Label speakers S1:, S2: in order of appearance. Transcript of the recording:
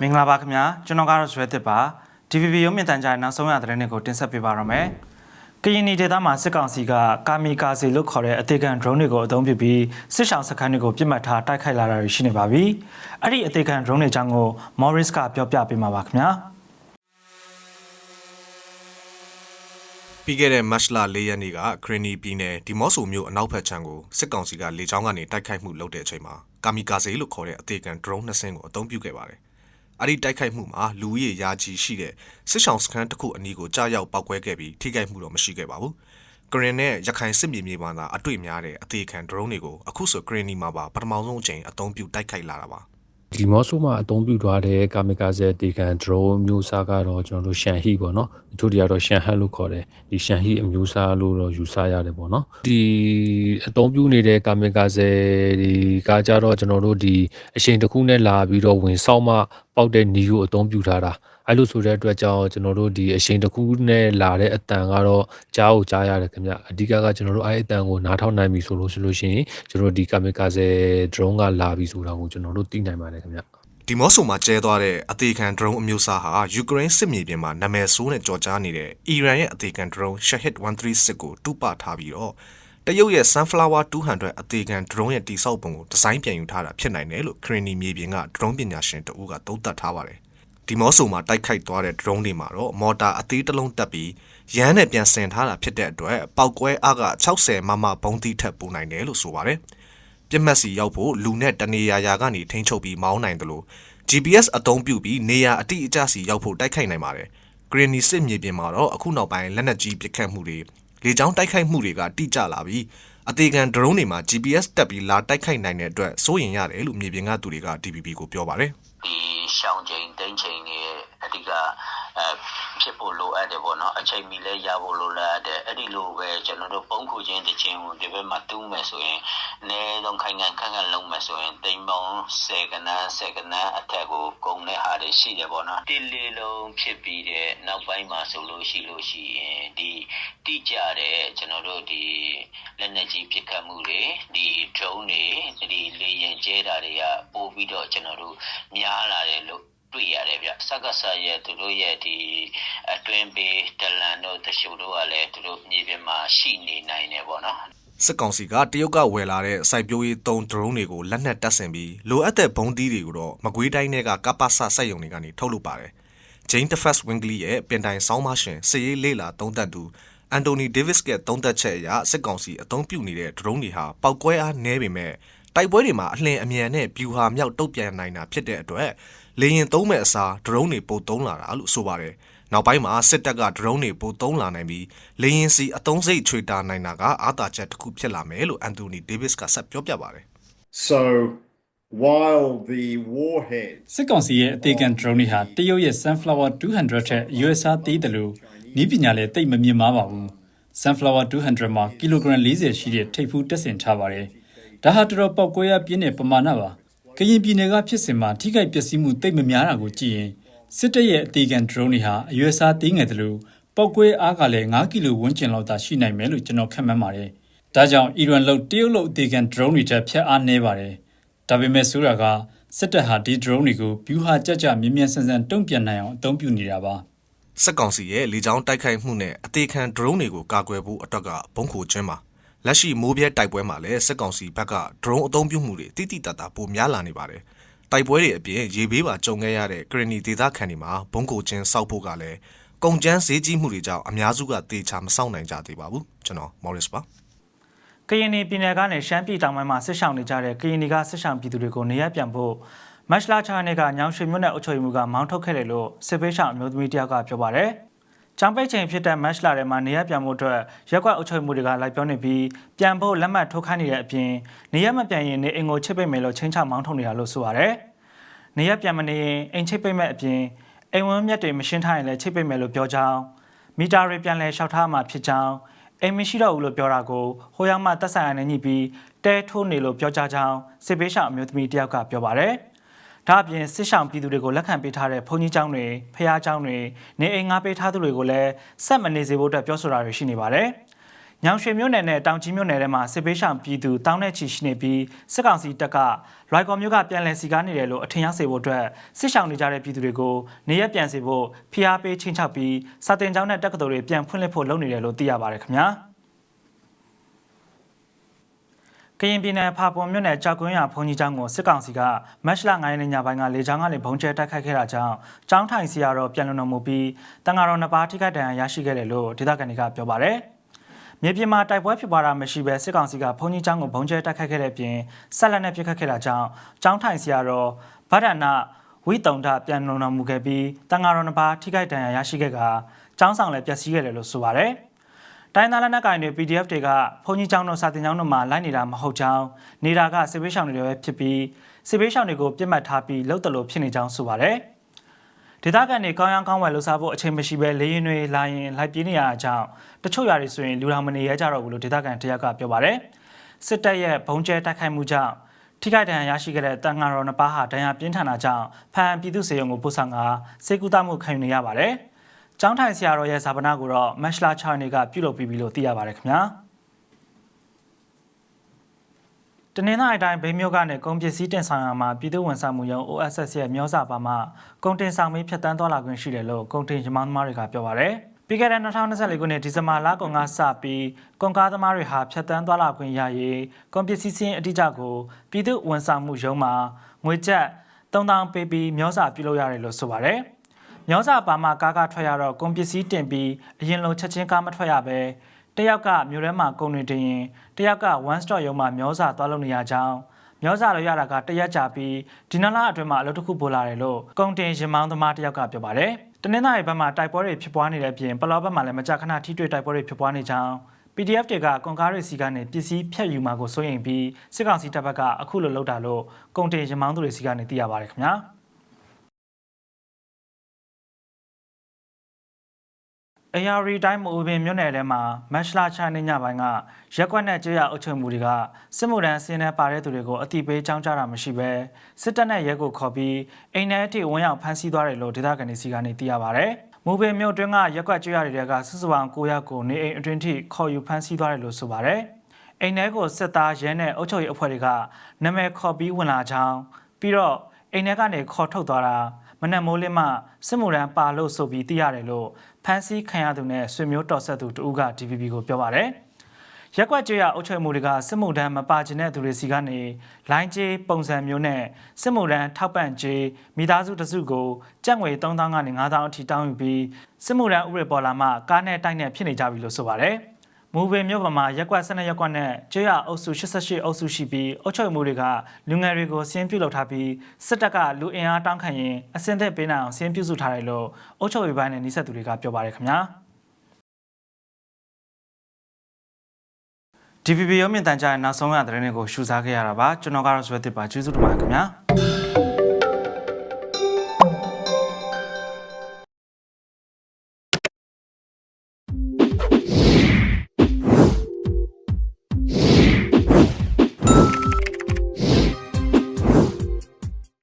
S1: မင်္ဂလာပါခင်ဗျာကျွန်တော်ကတော့ဇွဲသစ်ပါ DVB ရုံးမြင့်တန်ကြားရဲ့နောက်ဆုံးရသတင်းတွေကိုတင်ဆက်ပေးပါရမယ်ကရင်နီဒေသမှာစစ်ကောင်စီကကာမီကာစီလို့ခေါ်တဲ့အသေးခံ drone တွေကိုအသုံးပြုပြီးစစ်ဆောင်စခန်းတွေကိုပြစ်မှတ်ထားတိုက်ခိုက်လာတာတွေရှိနေပါပြီအဲ့ဒီအသေးခံ drone တွေအကြောင်းကို Morris ကပြောပြပေးမှာပါခင်ဗျာ
S2: ပြီးခဲ့တဲ့မတ်လ၄ရက်နေ့ကခရနီပြည်နယ်ဒီမော့ဆိုမြို့အနောက်ဘက်ခြမ်းကိုစစ်ကောင်စီကလေကြောင်းကနေတိုက်ခိုက်မှုလုပ်တဲ့အချိန်မှာကာမီကာဇေလို့ခေါ်တဲ့အသေးခံ drone နှစ်စင်းကိုအသုံးပြုခဲ့ပါတယ်။ အဲ့ဒီတိုက်ခိုက်မှုမှာလူဦးရေရာချီရှိတဲ့စစ်ဆောင်စခန်းတစ်ခုအနီးကိုကြားရောက်ပောက်ကွဲခဲ့ပြီးထိခိုက်မှုတော့မရှိခဲ့ပါဘူး။ကရင်နဲ့ရခိုင်စစ်မြေမြေမှာသာအတွေ့များတဲ့အသေးခံ drone တွေကိုအခုဆိုခရနီမှာပါပထမဆုံးအချိန်အသုံးပြုတိုက်ခိုက်လာတာပါ။
S3: ဒီမော့ဆိုမှာအသုံးပြုထားတဲ့ကာမီကာဇဲတေကန် drone မျိုးစားကတော့ကျွန်တော်တို့ရှန်ဟီပေါ့နော်တချို့တွေကတော့ရှန်ဟတ်လို့ခေါ်တယ်ဒီရှန်ဟီအမျိုးစားလို့တော့ယူဆရတယ်ပေါ့နော်ဒီအသုံးပြုနေတဲ့ကာမီကာဇဲဒီကကြတော့ကျွန်တော်တို့ဒီအချိန်တစ်ခုနဲ့လာပြီးတော့ဝင်ဆောက်မှပေါက်တဲ့နီကိုအသုံးပြုထားတာအဲ့လိုဆိုတဲ့အတွက်ကြောင့်ကျွန်တော်တို့ဒီအချိန်တစ်ခုနဲ့လာတဲ့အတန်ကတော့ကြားကိုကြားရတယ်ခင်ဗျအဓိကကကျွန်တော်တို့အဲ့အတန်ကိုနားထောင်နိုင်ပြီဆိုလို့ဆိုလို့ရှိရင်ကျွန်တော်တို့ဒီကာမီကာဇဲ drone ကလာပြီဆိုတာကိုကျွန်တော်တို့သိနိုင်ပါတယ်ခင်ဗျ
S2: ဒီမော့ဆိုမှာကျဲသွားတဲ့အသေးခံ drone အမျိုးအစားဟာယူကရိန်းစစ်မြေပြင်မှာနာမည်ဆိုးနဲ့ကြော်ကြားနေတဲ့အီရန်ရဲ့အသေးခံ drone Shahid 136ကိုတူပထားပြီးတော့ တရုတ်ရဲ့ Sunflower 200အသေးခံ drone ရဲ့တိစောက်ပုံကိုဒီဇိုင်းပြန်ယူထားတာဖြစ်နိုင်တယ်လို့ခရနီမြေပြင်က drone ပညာရှင်တဦးကသုံးသပ်ထားပါတယ်။ဒီမော့ဆိုမှာတိုက်ခိုက်သွားတဲ့ drone တွေမှာတော့မော်တာအသေးတစ်လုံးတက်ပြီးရမ်းနဲ့ပြန်ဆင်ထားတာဖြစ်တဲ့အတွက်ပောက်ကွဲအားက60မမဘုံသီးထက်ပိုနိုင်တယ်လို့ဆိုပါတယ်။ပြစ်မှတ်စီရောက်ဖို့လူနဲ့တနေရာရာကနေထိန်းချုပ်ပြီးမောင်းနိုင်တယ်လို့ GPS အသုံးပြုပြီးနေရာအတိအကျစီရောက်ဖို့တိုက်ခိုက်နိုင်ပါတယ်။ Green စစ်မြေပြင်မှာတော့အခုနောက်ပိုင်းလက်နက်ကြီးပစ်ခတ်မှုတွေ လေကြောင်းတိုက်ခိုက်မှုတွေကတိကျလာပြီးအသေးခံ drone တွေမှာ GPS တက်ပြီးလာတိုက်ခိုက်နိုင်တဲ့အတွက်စိုးရင်ရတယ်လို့မြေပြင်ကသူတွေက DPP ကိုပြောပါတယ်။
S4: ဒီရှောင်းချိန်တိန်ချိန်တွေအဓိကအဲ ဖြစ်ဖို့လိုအပ်တယ်ပေါ့နော်အချိန်မီလဲရဖို့လိုလားတဲ့အဲ့ဒီလိုပဲကျွန်တော်တို့ပုံခုချင်းတစ်ချင်းကိုဒီဘက်မှာတူးမယ်ဆိုရင်အနည်းဆုံးခိုင်ခံခန့်ခန့်လုံးမယ်ဆိုရင်တိမ်ပေါင်း10ကနန်း10ကနန်းအထက်ကိုကုန်တဲ့ဟာတွေရှိတယ်ပေါ့နော်တိလေးလုံးဖြစ်ပြီးတဲ့နောက်ပိုင်းမှာဆိုလို့ရှိလို့ရှိရင်ဒီတိကျတဲ့ကျွန်တော်တို့ဒီလက်နက်ကြီးပစ်ခတ်မှုတွေဒီ drone တွေဒီလေရင်ကျဲတာတွေကပို့ပြီးတော့ကျွန်တော်တို့များလာတယ်လို့ တွေ့ရတယ်ဗျစက္ကဆာရဲ့သူတို့ရဲ့ဒီအတွင်းပေးဒလန်တို့တရှုတို့ကလည်းသူတို့မြေပြင်မှာရှိနေနိုင်တယ်ပေါ့နော်
S2: စစ်ကောင်စီကတရုတ်ကဝယ်လာတဲ့စိုက်ပျိုးရေးသုံး drone တွေကိုလက်နက်တပ်ဆင်ပြီးလိုအပ်တဲ့ဘုံတီးတွေကိုတော့မကွေးတိုင်းတွေကကပ္ပစစက်ယုံတွေကနေထုတ်လုပ်ပါတယ်။ Jane Defense Wingley ရဲ့ပင်တိုင်ဆောင်းမရှင်စစ်ရေးလေးလာသုံးသက်သူအန်တိုနီဒေးဗစ်ကသုံးသက်ချက်အရစစ်ကောင်စီအသုံးပြုနေတဲ့ drone တွေဟာပောက်ကွဲအားနည်းပေမဲ့တိုက်ပွဲတွေမှာအလင်းအမြန်နဲ့ပြူဟာမြောက်တုတ်ပြန်နိုင်တာဖြစ်တဲ့အတွက် လေရင်သုံးမဲ့အစား drone တွေပိုသုံးလာတာလို့ဆိုပါတယ်။နောက်ပိုင်းမှာစစ်တပ်က drone တွေပိုသုံးလာနိုင်ပြီးလေရင်စီအသုံးစိတ်ချွေတာနိုင်တာကအားသာချက်တစ်ခုဖြစ်လာမယ်လို့အန်တိုနီဒေးဗစ်ကဆက်ပြောပြပါတယ်
S5: So while the warhead
S6: စစ်ကောင်စီရဲ့အသေးခံ drone တွေဟာတရုတ်ရဲ့ Sunflower 200ထက် USR သေးတယ်လို့နီးပညာလည်းတိတ်မမြင်မာပါဘူး Sunflower 200မှာကီလိုဂရမ်40ရှိတဲ့ထိပ်ဖူးတက်ဆင်ထားပါတယ်ဒါဟာတော်တော်ပေါက်ကွဲရပြင်းတဲ့ပမာဏပါ ကရင်ပြည်နယ်ကဖြစ်စဉ်မှာထိခိုက်ပျက်စီးမှုတိတ်မများတာကိုကြည့်ရင်စစ်တပ်ရဲ့အသေးခံ drone တွေဟာ USR သေးငယ်တယ်လို့ပေါက်ကွဲအားကလည်း9ကီလိုဝန်းကျင်လောက်သာရှိနိုင်မယ်လို့ကျွန်တော်ခန့်မှန်းပါတယ်ဒါကြောင့်အီရန်လုတ်တရုတ်လုတ်အသေးခံ drone တွေချက်ဖြတ်အားနည်းပါတယ်ဒါပေမဲ့ဆိုတာကစစ်တပ်ဟာဒီ drone တွေကိုဗျူဟာကြကြမြင်းမြန်းဆန်းဆန်းတုံ့ပြန်နိုင်အောင်အသုံးပြုနေတာပါ
S2: စစ်ကောင်စီရဲ့လေကြောင်းတိုက်ခိုက်မှုနဲ့အသေးခံ drone တွေကိုကာကွယ်ဖို့အတွက်ကဘုံခိုချင်းပါ လက်ရှိမိုးပြဲတိုက်ပွဲမှာလည်းစစ်ကောင်စီဘက်က drone အသုံးပြုမှုတွေတိတိတတ်တာပိုများလာနေပါတယ်တိုက်ပွဲတွေအပြင်ရေဘေးပါကြုံခဲ့ရတဲ့ကရနီဒေသခံတွေမှာဘုံခိုချင်းစောက်ဖို့ကလည်းကုန်ကျန်းဈေးကြီးမှုတွေကြောင့်အများစုကတေချာမစောင့်နိုင်ကြသေးပါဘူးကျွန်တော် Morris ပါ
S1: ကရင်နီပြည်နယ်ကနေရှမ်းပြည်တောင်ပိုင်းမှာစစ်ဆောင်နေကြတဲ့ကရင်နီကစစ်ဆောင်ပြည်သူတွေကိုနေရပြန်ဖို့မတ်လ6ရက်နေ့ကညောင်ရွှေမြို့နယ်အုပ်ချုပ်ရေးမှူးကမောင်းထုတ်ခဲ့တယ်လို့စစ်ပေးဆောင်အမျိုးသမီးတယောက်ကပြောပါတယ်။ ကျောင်းပိတ်ချိန်ဖြစ်တဲ့မတ်လထဲမှာနေရပြန်ဖို့အတွက်ရက်ကွက်အုပ်ချုပ်ရေးမှူးတွေကလိုက်ပြောနေပြီးပြန်ဖို့လက်မှတ်ထိုးခိုင်းနေတဲ့အပြင်နေရမပြန်ရင်နေအိမ်ကိုချစ်ပိတ်မယ်လို့ချင်းချမောင်းထုတ်နေတာလို့ဆိုပါတယ်။နေရပြန်မနေရင်အိမ်ချစ်ပိတ်မဲ့အပြင်အိမ်ဝန်းမြတ်တွေမရှင်းထားရင်လည်းချစ်ပိတ်မယ်လို့ပြောကြောင်းမီတာတွေပြန်လဲလျှောက်ထားမှဖြစ်ကြောင်းအိမ်မရှိတော့ဘူးလို့ပြောတာကိုဟိုရောက်မှတက်ဆိုင်ရနဲ့ညှိပြီးတဲထိုးနေလို့ပြောကြကြောင်းစစ်ပေးဆောင်အမျိုးသမီးတယောက်ကပြောပါတယ်။ ဒါအပြင်စစ်ဆောင်ပြည်သူတွေကိုလက်ခံပေးထားတဲ့ဘုန်းကြီးကျောင်းတွေဖះကျောင်းတွေနေအိမ်ငါပေးထားသူတွေကိုလည်းဆက်မနေစေဖို့အတွက်ပြောဆိုတာတွေရှိနေပါတယ်။ညောင်ရွှေမြို့နယ်နဲ့တောင်ကြီးမြို့နယ်ထဲမှာစစ်ပေးဆောင်ပြည်သူတောင်းတဲ့ချီရှိနေပြီးစစ်ကောင်စီတပ်ကလွိုက်ကော်မြို့ကပြန်လည်စီကားနေတယ်လို့အထင်ရစေဖို့အတွက်စစ်ဆောင်နေကြတဲ့ပြည်သူတွေကိုနေရက်ပြန်စေဖို့ဖိအားပေးချင်းချောက်ပြီးစာတင်ကျောင်းနဲ့တက္ကသိုလ်တွေပြန်ဖွင့်လှစ်ဖို့လုပ်နေတယ်လို့သိရပါတယ်ခင်ဗျာက ရင်ပြည်နယ်ဖာပွန်မြို့နယ်ကြောက်ကွင်းရဘုံကြီးကျောင်းကိုစစ်ကောင်စီကမတ်လ9ရက်နေ့ညပိုင်းကလေကြောင်းကနေဘုံကျဲတိုက်ခိုက်ခဲ့တာကြောင့်ကျောင်းထိုင်စီရတော့ပြန်လုံတော်မူပြီးတန်ဃာတော်နှစ်ပါးထိခိုက်ဒဏ်ရာရရှိခဲ့တယ်လို့ဒေသခံတွေကပြောပါတယ်။မြေပြင်မှာတိုက်ပွဲဖြစ်ပွားတာမရှိဘဲစစ်ကောင်စီကဘုံကြီးကျောင်းကိုဘုံကျဲတိုက်ခိုက်ခဲ့တဲ့အပြင်ဆက်လက်နဲ့ပြစ်ခတ်ခဲ့တာကြောင့်ကျောင်းထိုင်စီရတော့ဗဒ္ဒနာဝိတုံဒပြန်လုံတော်မူခဲ့ပြီးတန်ဃာတော်နှစ်ပါးထိခိုက်ဒဏ်ရာရရှိခဲ့ကကျောင်းဆောင်လည်းပျက်စီးခဲ့တယ်လို့ဆိုပါတယ်။ တိုင်းသားလက်နက်ကိုင်တွေ PDF တွေကဘုံကြီးကျောင်းတို့စာတင်ကျောင်းတို့မှာလိုက်နေတာမဟုတ်ကြောင်းနေတာကစစ်ဘေးရှောင်တွေပဲဖြစ်ပြီးစစ်ဘေးရှောင်တွေကိုပြစ်မှတ်ထားပြီးလှုပ်တလို့ဖြစ်နေကြောင်းဆိုပါတယ်။ဒေသခံတွေကောင်းရန်ကောင်းဝယ်လှူစားဖို့အချိန်မရှိဘဲလေရင်တွေလာရင်လိုက်ပြေးနေရတာကြောင့်တချို့ຢာတွေဆိုရင်လူတော်မနေရကြတော့ဘူးလို့ဒေသခံတရက်ကပြောပါတယ်။စစ်တပ်ရဲ့ဘုံကျဲတိုက်ခိုက်မှုကြောင့်ထိခိုက်ဒဏ်ရာရရှိခဲ့တဲ့တန်ဃာတော်နှစ်ပါးဟာဒဏ်ရာပြင်းထန်တာကြောင့်ဖန်ပြည်သူစေယုံကိုပို့ဆောင်ကစေကူတမှုခံယူနေရပါတယ်။ ကျောင်းထိုင်ဆရာတော်ရဲ့ဇာပနာကိုတော့မက်ရှလာချာနေကပြုလုပ်ပြီးပြီလို့သိရပါတယ်ခင်ဗျာတနင်္လာနေ့တိုင်းဗိမ်းမြို့ကနေကုန်ပစ္စည်းတင်ဆောင်ရမှာပြည်သူ့ဝန်ဆောင်မှုရုံး OSS ရဲ့မျောစာပါမှာကုန်တင်ဆောင်ပြီးဖြတ်တန်းသွားလာခွင့်ရှိတယ်လို့ကုန်တင်ရမောင်းသမားတွေကပြောပါရယ်ပြီးခဲ့တဲ့2024ခုနှစ်ဒီဇင်ဘာလကုန်ကစပြီးကုန်ကားသမားတွေဟာဖြတ်တန်းသွားလာခွင့်ရရေးကုန်ပစ္စည်းစင်းအတိအကျကိုပြည်သူ့ဝန်ဆောင်မှုရုံးမှာငွေကျပ်3000ပေးပြီးမျောစာပြုလုပ်ရတယ်လို့ဆိုပါရယ် မျောစာပါမှာကားကထွက်ရတော့ကုန်ပစ္စည်းတင်ပြီးအရင်လိုချက်ချင်းကားမထွက်ရပဲတယောက်ကမြို့ထဲမှာကုန်တွေတင်ရင်တယောက်က one stop ရုံမှာမျောစာသွားလုပ်နေရကြောင်းမျောစာတော့ရတာကတရက်ကြာပြီးဒီနလာအတွင်းမှာအလုပ်တစ်ခုပို့လာတယ်လို့ကုန်တင်ရင်မောင်းသမားတယောက်ကပြောပါတယ်တနင်္လာရီဘက်မှာတိုက်ပွဲတွေဖြစ်ပွားနေတဲ့အပြင်ပလောဘက်မှာလည်းမကြာခဏထိတွေ့တိုက်ပွဲတွေဖြစ်ပွားနေကြောင်း PDF တွေကကွန်ကားတွေစီကနေပစ္စည်းဖြတ်ယူမှာကိုစိုးရိမ်ပြီးစစ်ကောင်စီတပ်ဘက်ကအခုလိုလုပ်တာလို့ကုန်တင်ရမောင်းသူတွေစီကနေသိရပါတယ်ခင်ဗျာ AR တိုင်းမိုးပင်မြို့နယ်ထဲမှာမက်ရှလာချာနေညပိုင်းကရက်ကွက်နဲ့ကြေးရအုပ်ချုပ်မှုတွေကစစ်မှုထမ်းစင်းနဲ့ပါတဲ့သူတွေကိုအတိပေးကြောင်းကြတာမရှိပဲစစ်တပ်နဲ့ရဲကိုခေါ်ပြီးအိမ်ထဲအထိဝန်းရောက်ဖမ်းဆီးသွားတယ်လို့ဒေသခံတွေစီကနေသိရပါဗျ။မိုးပင်မြို့တွင်းကရက်ကွက်ကြေးရတွေကစစ်စပန်9ရက်ကိုနေအိမ်အတွင်းထိခေါ်ယူဖမ်းဆီးသွားတယ်လို့ဆိုပါဗျ။အိမ်ထဲကိုစစ်သားရဲနဲ့အုပ်ချုပ်ရေးအဖွဲ့တွေကနာမည်ခေါ်ပြီးဝင်လာကြောင်းပြီးတော့အိမ်ထဲကနေခေါ်ထုတ်သွားတာ မနက်မိုးလင်းမှစစ်မှုရန်ပါလို့ဆိုပြီးသိရတယ်လို့ဖန်စီခံရသူနဲ့ဆွေမျိုးတော်ဆက်သူတူက DVB ကိုပြောပါတယ်။ရက်ကွက်ကြေးရအုပ်ချုပ်မှုတွေကစစ်မှုထမ်းမပါကျင်တဲ့သူတွေစီကနေလိုင်းကြေးပုံစံမျိုးနဲ့စစ်မှုထမ်းထောက်ပံ့ကြေးမိသားစုတစုကိုကြက်ငွေ3000ကနေ9000အထိတောင်းယူပြီးစစ်မှုထမ်းဥပဒေပေါ်လာမှကားနဲ့တိုက်နဲ့ဖြစ်နေကြပြီလို့ဆိုပါတယ်။ မူပင်မြို့ပေါ်မှာရက်ကွက်12ရက်ကွက်နဲ့ကျေးရအုပ်စု88အုပ်စုရှိပြီးအုပ်ချုပ်မှုတွေကလူငယ်တွေကိုစင်းပြုလုပ်ထားပြီးစစ်တပ်ကလူအင်အားတောင်းခံရင်အစင်းသက်ပေးနိုင်အောင်စင်းပြုစုထားတယ်လို့အုပ်ချုပ်ရေးပိုင်းနဲ့နှိဆက်သူတွေကပြောပါတယ်ခင်ဗျာ DVB ရုံးမြင့်တန်ကြားရဲ့နောက်ဆုံးရသတင်းတွေကိုရှုစားခဲ့ရတာပါကျွန်တော်ကတော့ဆွဲတစ်ပါကျေးဇူးတင်ပါတယ်ခင်ဗျာ